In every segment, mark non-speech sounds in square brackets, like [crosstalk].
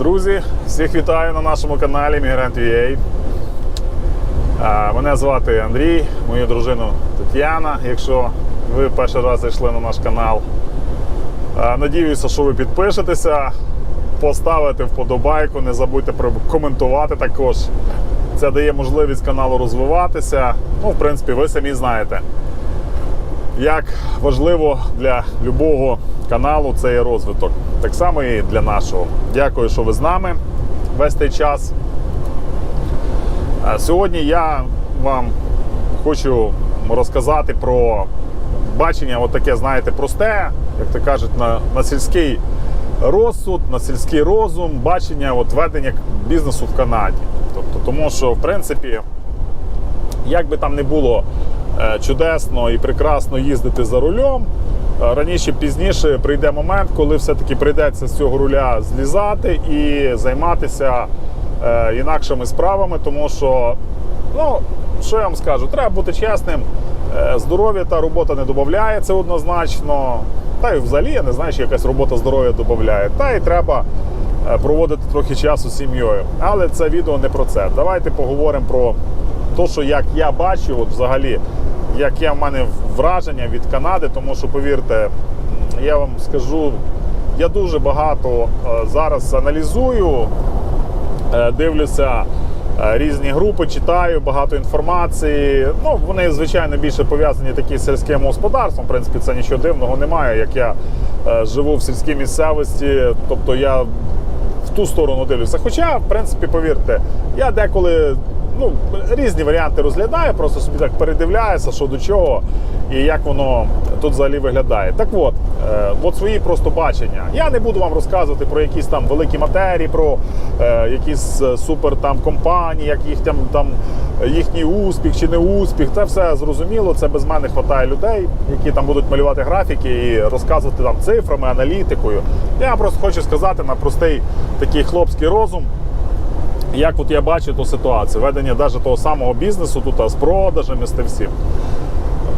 Друзі, всіх вітаю на нашому каналі Migrant.ua. А, Мене звати Андрій, мою дружину Тетяна. Якщо ви перший раз зайшли на наш канал, надіюся, що ви підпишетеся, поставите вподобайку, не забудьте коментувати також. Це дає можливість каналу розвиватися. Ну, в принципі, ви самі знаєте, як важливо для любого каналу цей розвиток. Так само і для нашого. Дякую, що ви з нами весь цей час. Сьогодні я вам хочу розказати про бачення, от таке, знаєте, просте, як то кажуть, на, на сільський розсуд, на сільський розум, бачення от ведення бізнесу в Канаді. Тобто, тому що, в принципі, як би там не було чудесно і прекрасно їздити за рулем, е, раніше пізніше прийде момент, коли все-таки прийдеться з цього руля злізати і займатися е, інакшими справами, тому що, ну, що я вам скажу, треба бути чесним. Е, Здоров'я та робота не додає, це однозначно. Та й взагалі я не знаю, чи якась робота здоров'я додає. Та й треба е, проводити трохи часу з сім'єю. Але це відео не про це. Давайте поговоримо про те, що як я бачу, от взагалі, яке в мене враження від Канади, тому що повірте, я вам скажу, я дуже багато е, зараз аналізую, е, дивлюся е, різні групи, читаю багато інформації. Ну, вони, звичайно, більше пов'язані такі з сільським господарством. В принципі, це нічого дивного немає. Як я живу в сільській місцевості, тобто я в ту сторону дивлюся. Хоча, в принципі, повірте, я деколи ну, різні варіанти розглядаю, просто собі так передивляюся, що до чого і як воно тут взагалі виглядає. Так от, е, от свої просто бачення. Я не буду вам розказувати про якісь там великі матерії, про е, якісь е, супер там компанії, як їх там, там їхній успіх чи не успіх. Це все зрозуміло. Це без мене вистачає людей, які там будуть малювати графіки і розказувати там цифрами, аналітикою. Я просто хочу сказати на простий такий хлопський розум. Як от я бачу ту ситуацію, ведення навіть того самого бізнесу тут а, з продажами, з тим всім.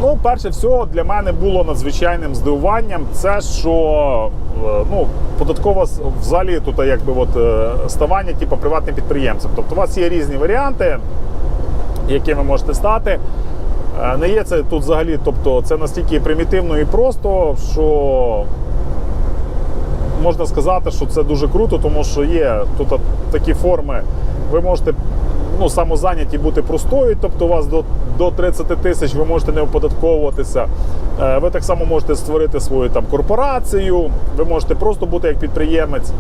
Ну, перше всього, для мене було надзвичайним здивуванням, це що е, ну, податкова взагалі тут якби от, е, ставання типу, приватним підприємцем. Тобто у вас є різні варіанти, які ви можете стати. Е, Не є це тут взагалі, тобто це настільки примітивно і просто, що можна сказати, що це дуже круто, тому що є тут такі форми. Ви можете ну, самозайняті бути простою, тобто у вас до, до 30 тисяч ви можете не оподатковуватися. Е, Ви так само можете створити свою там корпорацію, ви можете просто бути як підприємець.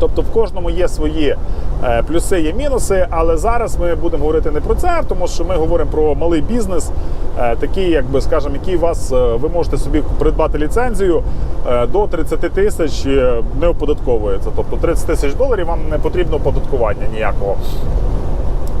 Тобто в кожному є свої е, плюси, є мінуси, але зараз ми будемо говорити не про це, тому що ми говоримо про малий бізнес, е, як якби скажімо, які вас е, ви можете собі придбати ліцензію е, до 30 тисяч не оподатковується. Тобто 30 тисяч доларів вам не потрібно оподаткування ніякого.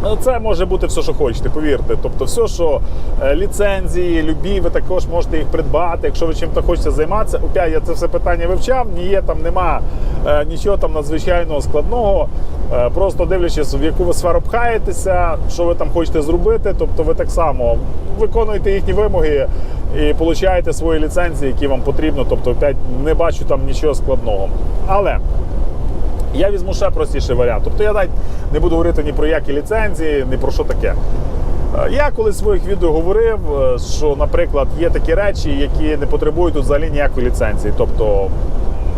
Ну, Це може бути все, що хочете, повірте. Тобто, все, що е, ліцензії, любі, ви також можете їх придбати. Якщо ви чим-то хочете займатися, опять я це все питання вивчав, ні є там, нема е, нічого там надзвичайного складного. Е, просто дивлячись, в яку ви сферу пхаєтеся, що ви там хочете зробити. Тобто, ви так само виконуєте їхні вимоги і получаєте свої ліцензії, які вам потрібно. Тобто, опять не бачу там нічого складного. Але. Я візьму ще простіший варіант. Тобто я навіть не буду говорити ні про які ліцензії, ні про що таке. Е, Я колись в своїх відео говорив, е, що, наприклад, є такі речі, які не потребують тут взагалі ніякої ліцензії. Тобто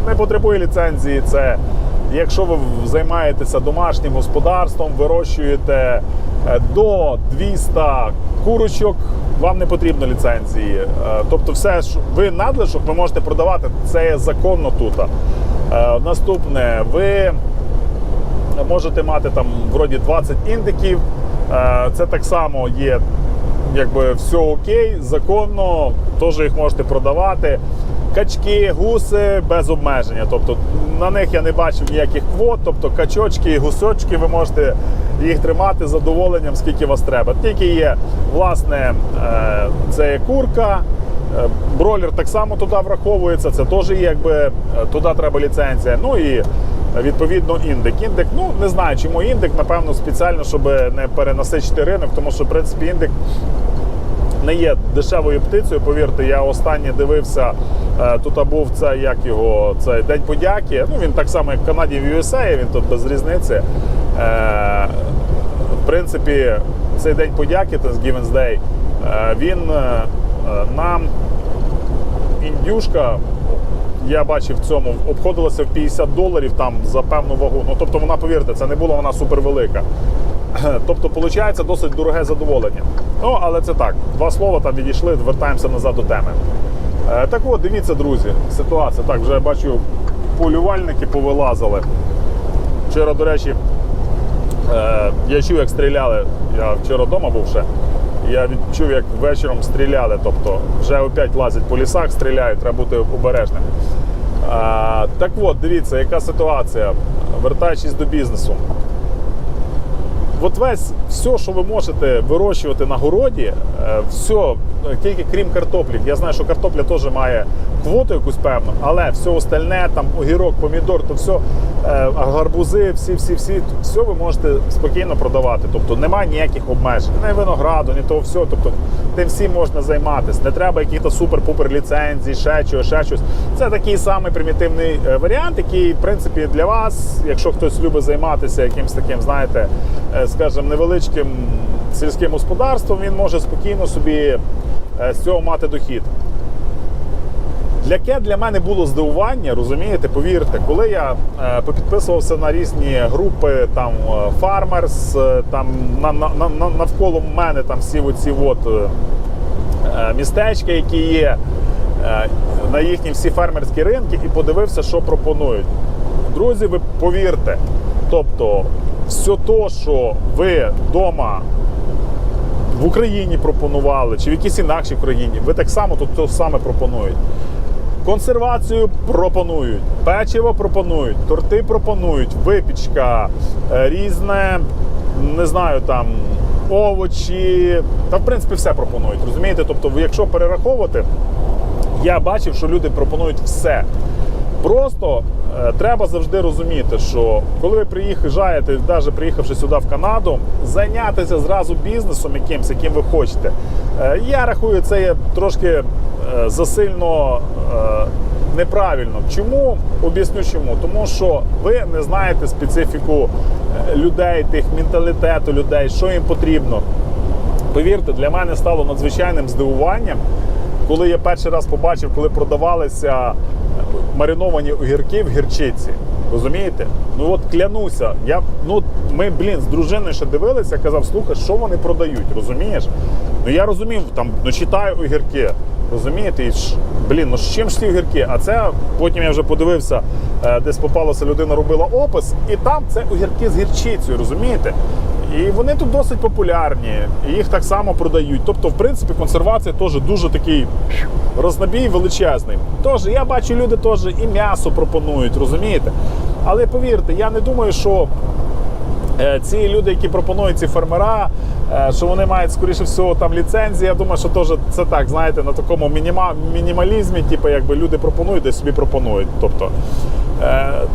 не потребує ліцензії. Це якщо ви займаєтеся домашнім господарством, вирощуєте е, до 200 курочок, вам не потрібно ліцензії. Тобто, все, що ви надлишок ви можете продавати, це законно тут. Е, Наступне, ви можете мати там вроді 20 індиків. Е, Це так само є, якби все окей, законно, теж їх можете продавати. Качки, гуси без обмеження. Тобто на них я не бачив ніяких квот. Тобто качочки, гусочки, ви можете їх тримати з задоволенням, скільки вас треба. Тільки є, власне, е, це є курка. Е, Бройлер так само туди враховується, це теж якби е, туди треба ліцензія. Ну і відповідно індик. Індик, ну не знаю, чому індик, напевно, спеціально, щоб не перенасичити ринок, тому що в принципі індик не є дешевою птицею. Повірте, я останнє дивився Е, Тут був це як його цей День подяки. Ну він так само, як в Канаді в USA, він тут без різниці. В принципі, цей день подяки, Thanksgiving Day, він нам індюшка. Я бачив в цьому, обходилася в 50 доларів там за певну вагу. Ну тобто вона, повірте, це не була вона супервелика. [clears throat] Тобто, виходить, досить дороге задоволення. Ну, але це так. Два слова там відійшли, вертаємося назад до теми. Е, Так от, дивіться, друзі, ситуація. Так, вже я бачу, полювальники повилазили. Вчора, до речі, е, я чув, як стріляли. Я вчора вдома був ще. Я відчув, як вечором стріляли. Тобто вже опять лазять по лісах, стріляють, треба бути обережним. А, так от, дивіться, яка ситуація. Вертаючись до бізнесу. От весь все, що ви можете вирощувати на городі, е, все, тільки крім картоплі. Я знаю, що картопля теж має квоту якусь певну, але все остальне, там огірок, помідор, то все, гарбузи, всі, всі, всі, все ви можете спокійно продавати. Тобто немає ніяких обмежень, ні винограду, ні того всього. Тобто тим всім можна займатися. Не треба якихось супер-пупер ліцензій, ще чого, ще щось. Це такий самий примітивний е, варіант, який, в принципі, для вас, якщо хтось любить займатися якимось таким, знаєте, е, скажімо, невеличким сільським господарством, він може спокійно собі е, з цього мати дохід. Яке для мене було здивування, розумієте, повірте, коли я е, попідписувався на різні групи, там Farmers, е, там на, на, на, на- навколо мене там всі оці от, е, містечка, які є на їхні всі фермерські ринки, і подивився, що пропонують. Друзі, ви повірте, тобто, все то, що ви вдома в Україні пропонували, чи в якійсь інакшій країні, ви так само тут то саме пропонують. Консервацію пропонують, печиво пропонують, торти пропонують, випічка, е, різне, не знаю, там овочі. Та в принципі все пропонують. Розумієте? Тобто, якщо перераховувати, я бачив, що люди пропонують все. Просто е, треба завжди розуміти, що коли ви приїжджаєте, навіть приїхавши сюди в Канаду, зайнятися зразу бізнесом якимсь, яким ви хочете. Е, я рахую, це є трошки засильно е, неправильно. Чому? Об'ясню чому. Тому що ви не знаєте специфіку е, людей, тих менталітету людей, що їм потрібно. Повірте, для мене стало надзвичайним здивуванням, коли я перший раз побачив, коли продавалися мариновані огірки в гірчиці. Розумієте? Ну от клянуся, я ну ми, блін, з дружиною ще дивилися, казав, слухай, що вони продають, розумієш? Ну я розумів, там ну читаю огірки. Розумієте, і ж, блін, ну з чим ж ці огірки? А це потім я вже подивився, е, десь попалася людина, робила опис, і там це огірки з гірчицею, розумієте? І вони тут досить популярні, і їх так само продають. Тобто, в принципі, консервація теж дуже такий рознобій величезний. Тож я бачу, люди теж і м'ясо пропонують, розумієте? Але повірте, я не думаю, що е, ці люди, які пропонують ці фермера, е, що вони мають скоріше всього там ліцензії. Я думаю, що теж це так, знаєте, на такому мінімалізмі, типу, якби люди пропонують, десь собі пропонують. Тобто,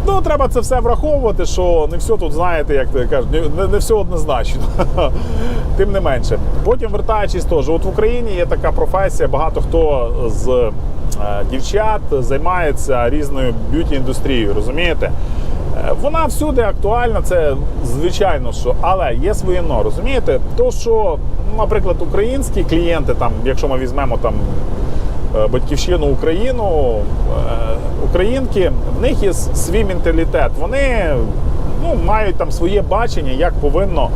ну треба це все враховувати, що не все тут, знаєте, як ти кажуть, не, не все однозначно. [laughs] Тим не менше. Потім вертаючись теж, от в Україні є така професія, багато хто з е, дівчат займається різною б'юті індустрією, розумієте? Е, Вона всюди актуальна, це звичайно, що але є своє но, розумієте? То, що, наприклад, українські клієнти, там, якщо ми візьмемо там е, батьківщину Україну, е, українки, в них є свій менталітет. Вони ну, мають там своє бачення, як повинно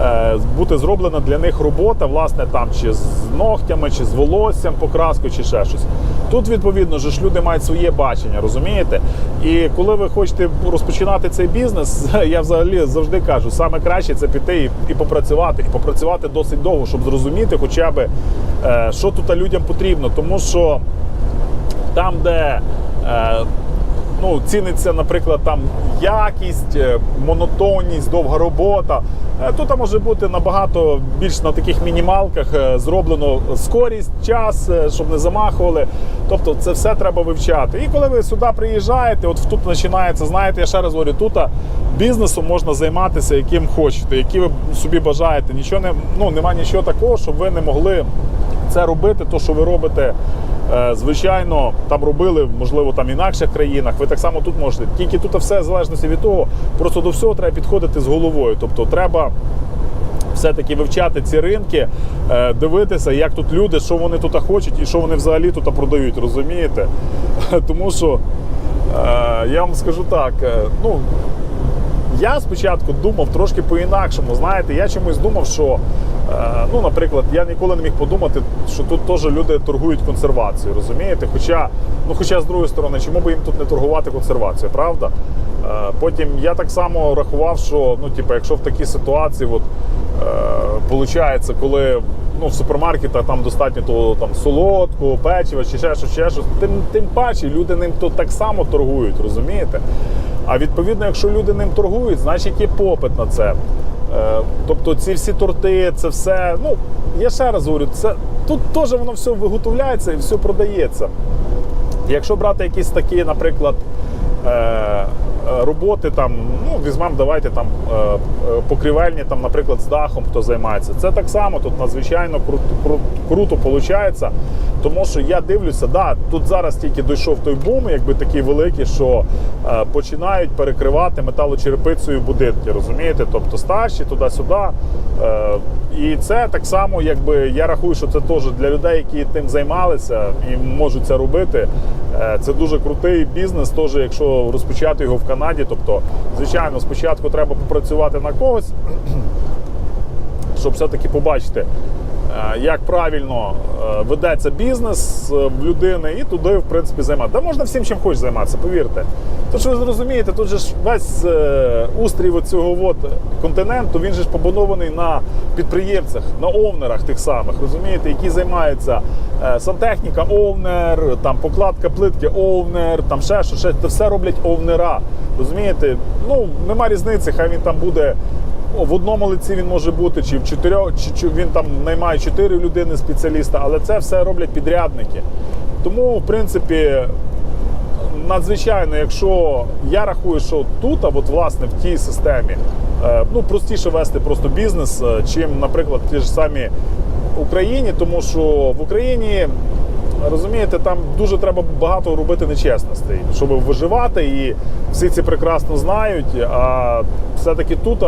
е, бути зроблена для них робота, власне, там чи з ногтями, чи з волоссям, покраскою, чи ще щось. Тут, відповідно, ж люди мають своє бачення, розумієте? І коли ви хочете розпочинати цей бізнес, [laughs] я взагалі завжди кажу, саме краще це піти і, і попрацювати, і попрацювати досить довго, щоб зрозуміти, хоча б е, що тут людям потрібно. Тому що там, де е, ну, ціниться, наприклад, там якість, е, монотонність, довга робота. Е, Тут може бути набагато більш на таких мінімалках е, зроблено скорість, час, щоб не замахували. Тобто це все треба вивчати. І коли ви сюди приїжджаєте, от тут починається, знаєте, я ще раз говорю, тут бізнесом можна займатися яким хочете, який ви собі бажаєте. Нічого не ну нема нічого такого, щоб ви не могли це робити. То, що ви робите, е, звичайно, там робили, можливо, там інакших країнах. Ви так само тут можете. Тільки тут все в залежності від того, просто до всього треба підходити з головою. Тобто, треба все-таки вивчати ці ринки, е, дивитися, як тут люди, що вони тут хочуть і що вони взагалі тут продають, розумієте? [laughs] Тому що е, я вам скажу так, ну. Я спочатку думав трошки по-інакшому. Знаєте, я чомусь думав, що, ну, наприклад, я ніколи не міг подумати, що тут теж люди торгують консервацією, розумієте? Хоча, ну, хоча з другої сторони, чому би їм тут не торгувати консервацією, правда? Е, потім я так само рахував, що ну, типу, якщо в такій ситуації, от, е, виходить, коли ну, в супермаркетах там достатньо того там солодкого, печива чи ще щось, ще щось, тим, тим паче люди ним тут так само торгують, розумієте? А відповідно, якщо люди ним торгують, значить є попит на це. Е, Тобто ці всі торти, це все. Ну, я ще раз говорю, це тут теж воно все виготовляється і все продається. Якщо брати якісь такі, наприклад, е, роботи, там, ну, візьмемо, давайте там е, покрівельні, там, наприклад, з дахом, хто займається, це так само тут надзвичайно круто, кру- круто виходить. Тому що я дивлюся, да, тут зараз тільки дійшов той бум, якби такий великий, що е, починають перекривати металочерепицею будинки, розумієте? Тобто старші туди-сюди. Е, і це так само, якби я рахую, що це теж для людей, які тим займалися і можуть це робити. Е, Це дуже крутий бізнес, теж якщо розпочати його в Канаді. Тобто, звичайно, спочатку треба попрацювати на когось, [clears throat] щоб все-таки побачити, як правильно е, ведеться бізнес е, в людини, і туди, в принципі, займати. Та можна всім чим хочеш займатися, повірте. Тож ви зрозумієте, тут же ж весь е, устрій цього от континенту, він же ж побудований на підприємцях, на овнерах тих самих, розумієте, які займаються е, сантехніка, овнер, там покладка плитки, овнер, там ще що, ще це все роблять овнера. Розумієте? Ну нема різниці, хай він там буде в одному лиці він може бути, чи в чотирьох, чи, він там наймає чотири людини спеціаліста, але це все роблять підрядники. Тому, в принципі, надзвичайно, якщо я рахую, що тут, а от власне в тій системі, е, ну простіше вести просто бізнес, е, чим, наприклад, ті ж самі Україні, тому що в Україні. Розумієте, там дуже треба багато робити нечесностей, щоб виживати, і всі ці прекрасно знають. А все-таки тут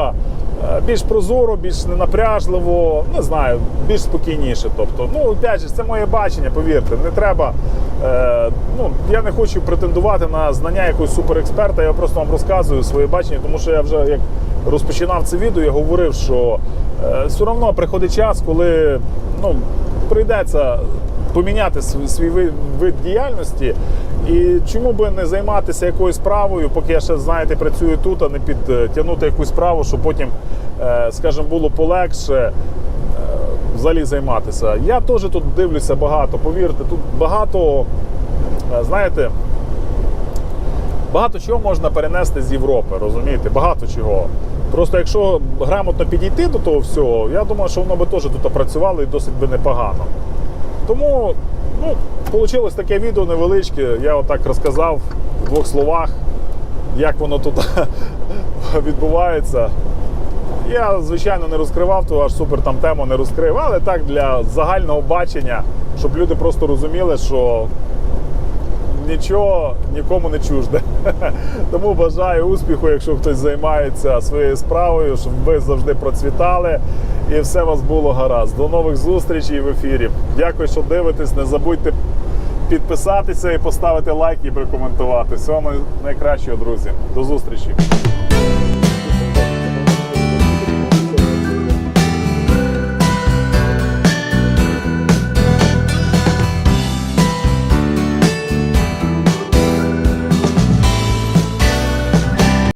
більш прозоро, більш ненапряжливо, не знаю, більш спокійніше. Тобто, ну опять же, це моє бачення, повірте, не треба. Е, ну, я не хочу претендувати на знання якогось суперексперта, я просто вам розказую своє бачення, тому що я вже як розпочинав це відео, я говорив, що е, все одно приходить час, коли ну, прийдеться поміняти свій, вид діяльності. І чому би не займатися якоюсь справою, поки я ще знаєте, працюю тут, а не підтягнути якусь справу, щоб потім, е, скажімо, було полегше е, взагалі займатися. Я теж тут дивлюся багато, повірте, тут багато, е, знаєте, багато чого можна перенести з Європи, розумієте? Багато чого. Просто якщо грамотно підійти до того всього, я думаю, що воно би теж тут працювало і досить би непогано. Тому ну, вийшло таке відео невеличке. Я отак розказав в двох словах, як воно тут [laughs] відбувається. Я, звичайно, не розкривав ту аж супер там тему не розкрив, але так для загального бачення, щоб люди просто розуміли, що нічого нікому не чужде. [laughs] Тому бажаю успіху, якщо хтось займається своєю справою, щоб ви завжди процвітали і все у вас було гаразд. До нових зустрічей в ефірі. Дякую, що дивитесь. Не забудьте підписатися і поставити лайк і прокоментувати. Всього найкращого, друзі. До зустрічі.